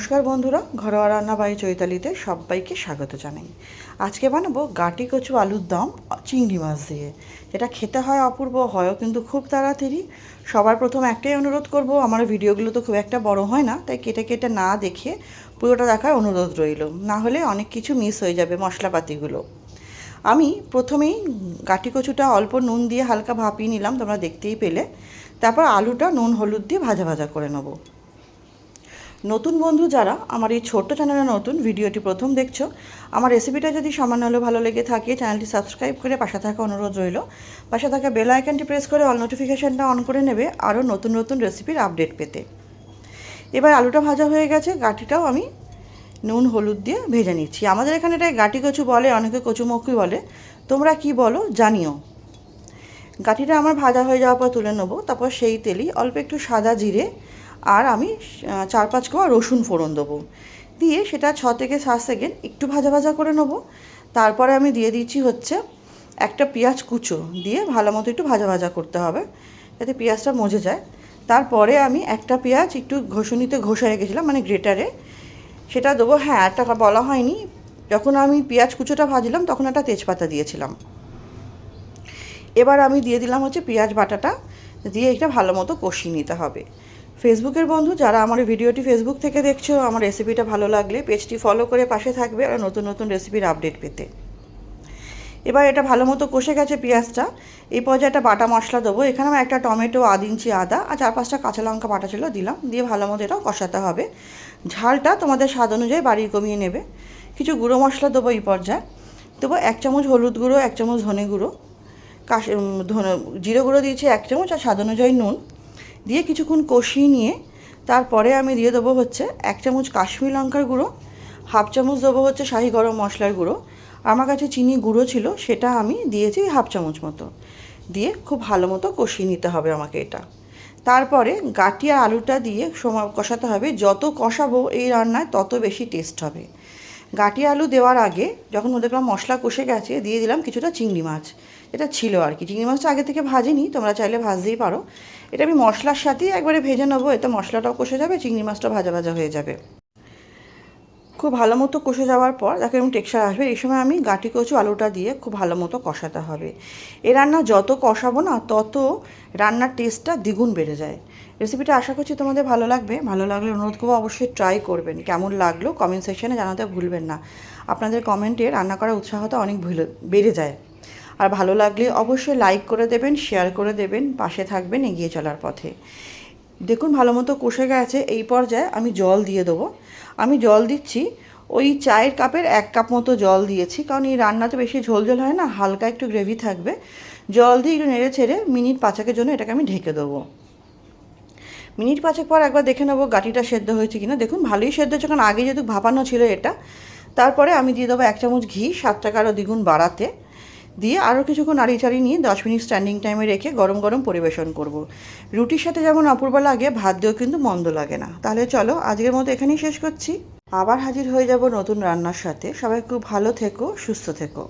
নমস্কার বন্ধুরা, ঘরোয়া রান্না বাই চৈতালিতে সবাইকে স্বাগত জানাই। আজকে বানাবো গাটি কচু আলুর দম, চিংড়ি মাছ দিয়ে। এটা খেতে হয় অপূর্ব, হয়ও কিন্তু খুব তাড়াতাড়ি। সবার প্রথম একটাই অনুরোধ করব, আমার ভিডিওগুলো তো খুব একটা বড় হয় না, তাই কেটে কেটে না দেখে পুরোটা দেখার অনুরোধ রইল। না হলে অনেক কিছু মিস হয়ে যাবে মশলাপাতিগুলো। আমি প্রথমেই গাটি কচুটা অল্প নুন দিয়ে হালকা ভাপিয়ে নিলাম, তোমরা দেখতেই পেলে। তারপর আলুটা নুন হলুদ দিয়ে ভাজা ভাজা করে নেব। নতুন বন্ধু যারা, আমার এই ছোট্ট চ্যানেলে নতুন, ভিডিওটি প্রথম দেখছ, আমার রেসিপিটা যদি সামান্য হলেও ভালো লেগে থাকে, চ্যানেলটি সাবস্ক্রাইব করে পাশে থাকা অনুরোধ রইল। পাশে থাকা বেল আইকনটি প্রেস করে অল নোটিফিকেশানটা অন করে নেবে আরও নতুন নতুন রেসিপির আপডেট পেতে। এবার আলুটা ভাজা হয়ে গেছে, গাঠিটাও আমি নুন, হলুদ দিয়ে ভেজে নিচ্ছি। আমাদের এখানে এটাই গাটি কচু বলে, অনেকে কচুমুখি বলে। তোমরা কি বলো, জানিও। গাঠিটা আমার ভাজা হয়ে যাওয়ার পর তুলে নেব, তারপর সেই তেলই অল্প একটু সাদা জিরে আর আমি চার পাঁচ কোয়া রসুন ফোড়ন দেবো। দিয়ে সেটা ছ থেকে সাত সেকেন্ড একটু ভাজা ভাজা করে নেব। তারপরে আমি দিয়ে দিচ্ছি হচ্ছে একটা পেঁয়াজ কুচো দিয়ে ভালো মতো একটু ভাজা ভাজা করতে হবে যাতে পেঁয়াজটা মজে যায়। তারপরে আমি একটা পেঁয়াজ একটু ঘষুনিতে ঘষে রেখেছিলাম মানে গ্রেটারে। সেটা দেবো হ্যাঁ একটা বলা হয়নি। যখন আমি পেঁয়াজ কুচোটা ভাজলাম, তখন একটা তেজপাতা দিয়েছিলাম। এবার আমি দিয়ে দিলাম হচ্ছে পেঁয়াজ বাটাটা, দিয়ে এটা ভালো মতো কষিয়ে নিতে হবে। ফেসবুকের বন্ধু, যারা আমার ভিডিওটি ফেসবুক থেকে দেখছ, আমার রেসিপিটা ভালো লাগলে পেজটি ফলো করে পাশে থাকবে আর নতুন নতুন রেসিপির আপডেট পেতে। এবার এটা ভালো মতো কষে গেছে পেঁয়াজটা। এই পর্যায়ে একটা বাটা মশলা দেবো। এখানে আমার একটা টমেটো, আধ ইঞ্চি আদা আর চার পাঁচটা কাঁচা লঙ্কা বাটা ছিল দিলাম। দিয়ে ভালো মতো এটাও কষাতে হবে। ঝালটা তোমাদের স্বাদ অনুযায়ী বাড়িয়ে কমিয়ে নেবে। কিছু গুঁড়ো মশলা দেবো এই পর্যায়ে। দেবো এক চামচ হলুদ গুঁড়ো, এক চামচ ধনে গুঁড়ো। কাশ ধনে জিরে গুঁড়ো দিয়েছি এক চামচ আর স্বাদ অনুযায়ী নুন। দিয়ে কিছুক্ষণ কষিয়ে নিয়ে তারপরে আমি দিয়ে দেবো হচ্ছে এক চামচ কাশ্মীর লঙ্কার গুঁড়ো, হাফ চামচ দেবো হচ্ছে শাহি গরম মশলার গুঁড়ো। আমার কাছে চিনি গুঁড়ো ছিল, সেটা আমি দিয়েছি হাফ চামচ মতো। দিয়ে খুব ভালো মতো কষিয়ে নিতে হবে আমাকে এটা। তারপরে গাটিয়া আলুটা দিয়ে সময় কষাতে হবে। যত কষাবো এই রান্নায় তত বেশি টেস্ট হবে। গাটি আলু দেওয়ার আগে যখন দেখলাম মশলা কষে গেছে, দিয়ে দিলাম কিছুটা চিংড়ি মাছ। এটা ছিল আর কি। চিংড়ি মাছটা আগে থেকে ভাজিনি, তোমরা চাইলে ভাজতেই পারো। এটা আমি মশলার সাথেই একবারে ভেজে নেব, এতে মশলাটাও কষে যাবে, চিংড়ি মাছটা ভাজা ভাজা হয়ে যাবে। খুব ভালো মতো কষে যাওয়ার পর, দেখো এরকম টেক্সচার আসবে, এই সময় আমি গাঁটি কচু আলুটা দিয়ে খুব ভালো মতো কষাতে হবে। এ রান্না যত কষাবো না, তত রান্নার টেস্টটা দ্বিগুণ বেড়ে যায়। রেসিপিটা আশা করছি তোমাদের ভালো লাগবে। ভালো লাগলে অনুরোধ করব অবশ্যই ট্রাই করবেন। কেমন লাগল কমেন্ট সেকশানে জানাতে ভুলবেন না। আপনাদের কমেন্টে রান্না করার উৎসাহটা অনেক বেড়ে যায়। আর ভালো লাগলে অবশ্যই লাইক করে দেবেন শেয়ার করে দেবেন, পাশে থাকবেন, এগিয়ে চলার পথে। দেখুন ভালো মতো কষে গেছে, এই পর্যায়ে আমি জল দিয়ে দেবো। আমি জল দিচ্ছি, ওই চায়ের কাপের এক কাপ মতো জল দিয়েছি, কারণ এই রান্নাতে বেশি ঝোল ঝোল হয় না, হালকা একটু গ্রেভি থাকবে। জল দিয়ে একটু নেড়ে ছেড়ে মিনিট পাঁচাকের জন্য এটাকে আমি ঢেকে দেবো। মিনিট পাঁচেক পর একবার দেখে নেব গাটিটা সেদ্ধ হয়েছে কিনা। দেখুন ভালোই সেদ্ধ হয়েছে, কারণ আগে যেহেতু ভাপানো ছিল এটা, তারপরে আমি দিয়ে দেবো এক চামচ ঘি সাত টাকা আরও দ্বিগুণ বাড়াতে। দিয়ে আরও কিছুক্ষণ নাড়ি চাড়ি নিয়ে দশ মিনিট স্ট্যান্ডিং টাইমে রেখে গরম গরম পরিবেশন করব। রুটির সাথে যেমন অপূর্ব লাগে, ভাত দিয়েও কিন্তু মন্দ লাগে না। তাহলে চলো আজকের মতো এখানেই শেষ করছি। আবার হাজির হয়ে যাব নতুন রান্নার সাথে। সবাই খুব ভালো থেকো, সুস্থ থেকো।